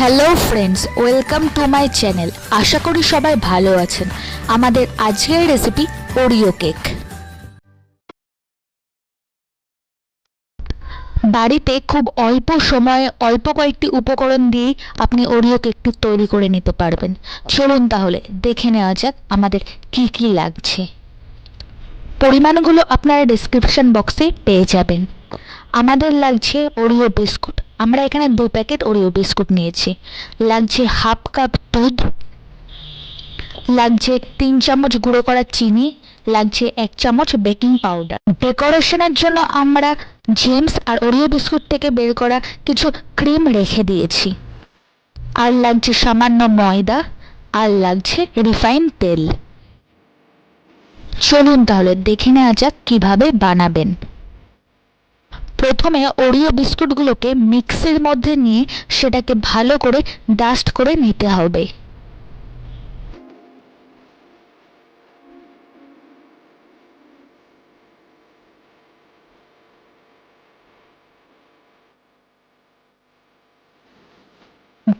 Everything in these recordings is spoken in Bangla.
Hello friends welcome to my channel আশা করি সবাই ভালো আছেন। আমাদের আজকের রেসিপি ওরিও কেক বাড়িতে খুব অল্প সময়ে অল্প কয়েকটি উপকরণ দিয়েই আপনি ওরিও কেকটি তৈরি করে নিতে পারবেন। চলুন তাহলে দেখে নেওয়া যাক আমাদের কি কি লাগছে। পরিমাণগুলো আপনারা ডিসক্রিপশন বক্সে পেয়ে যাবেন। আমাদের লাগছে ওরিও বিস্কুট আমরা এখানে দু প্যাকেট ওরিও বিস্কুট নিয়েছি। লাগছে হাফ কাপ দুধ, লাগছে তিন চামচ গুঁড়ো করা চিনি, লাগছে এক চামচ বেকিং পাউডার। ডেকোরেশনের জন্য আমরা জেমস আর ওরিও বিস্কুট থেকে বের করা কিছু ক্রিম রেখে দিয়েছি। আর লাগছে সামান্য ময়দা, আর লাগছে রিফাইন তেল। চলুন তাহলে দেখে নেওয়া যাক কীভাবে বানাবেন। প্রথমে ওরিও বিস্কুটগুলোকে মিক্সির মধ্যে নিয়ে সেটাকে ভালো করে ডাস্ট করে নিতে হবে।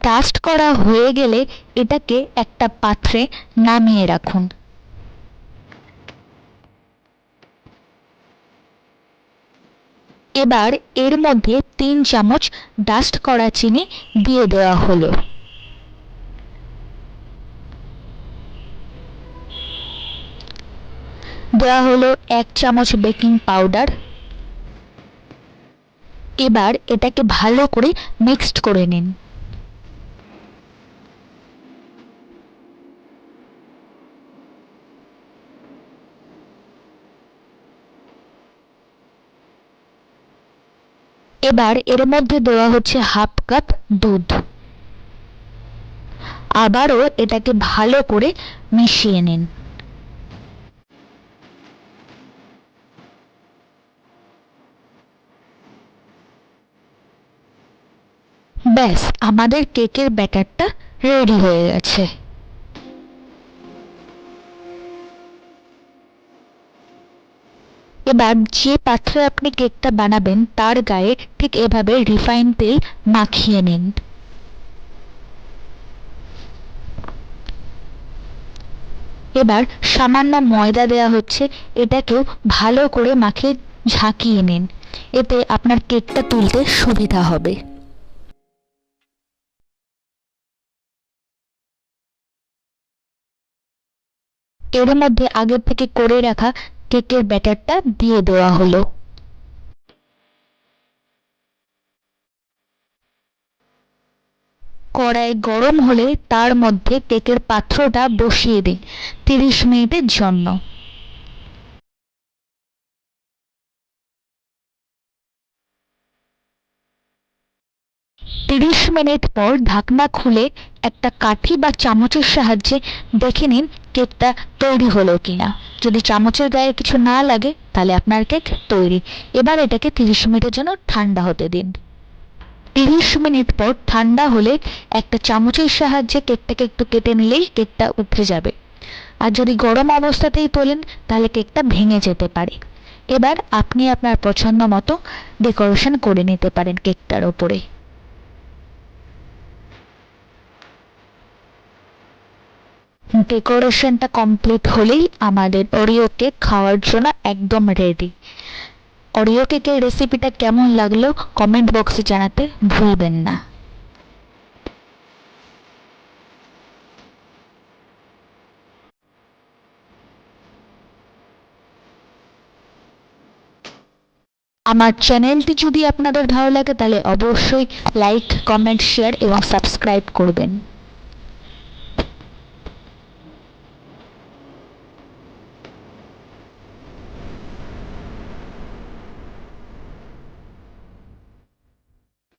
ডাস্ট করা হয়ে গেলে এটাকে একটা পাত্রে নামিয়ে রাখুন। এবার এর মধ্যে তিন চামচ ডাস্ট করা চিনি দিয়ে দেওয়া হলো। দেওয়া হলো এক চামচ বেকিং পাউডার। এবার এটাকে ভালো করে মিক্সড করে নিন। এবার এর মধ্যে দেওয়া হচ্ছে হাফ কাপ দুধ। আবারও এটাকে ভালো করে মিশিয়ে নিন। ব্যাস, আমাদের কেকের ব্যাটারটা রেডি হয়ে গেছে। এবার যে পাত্রে আপনি কেকটা বানাবেন, তার গায়ে ঠিক এভাবে রিফাইন তেল মাখিয়ে নিন। এবার সামান্য ময়দা দেওয়া হচ্ছে, এটাকেও ভালো করে মাখিয়ে ঝাঁকিয়ে নিন। এতে আপনার কেকটা তুলতে সুবিধা হবে। এর মধ্যে আগে থেকে করে রাখা কেকের ব্যাটারটা দিয়ে দেওয়া হলো। কড়াই গরম হলে তার মধ্যে কেকের পাত্রটা বসিয়ে দিন, তিরিশ মিনিটের জন্য। তিরিশ মিনিট পর ঢাকনা খুলে একটা কাঠি বা চামচের সাহায্যে দেখে নিন কেকটা তৈরি হলো কিনা। যদি চামচের গায়ে কিছু না লাগে, তাহলে আপনার কেক তৈরি। এবার এটাকে তিরিশ মিনিটের জন্য ঠান্ডা হতে দিন। তিরিশ মিনিট পর ঠান্ডা হলে একটা চামচের সাহায্যে কেকটাকে একটু কেটে নিলেই কেকটা উঠে যাবে। আর যদি গরম অবস্থাতেই তোলেন, তাহলে কেকটা ভেঙে যেতে পারে। এবার আপনি আপনার পছন্দ মতো ডেকোরেশন করে নিতে পারেন কেকটার ওপরে। ডেকোরেশনটা কমপ্লিট হলেই আমাদের অরিও কেক খাওয়ার জন্য একদম রেডি অরিও কেকের রেসিপিটা কেমন লাগল কমেন্ট বক্সে জানাতে ভুলবেন না। আমার চ্যানেলটি যদি আপনাদের ভালো লাগে তাহলে অবশ্যই লাইক কমেন্ট শেয়ার এবং সাবস্ক্রাইব করবেন।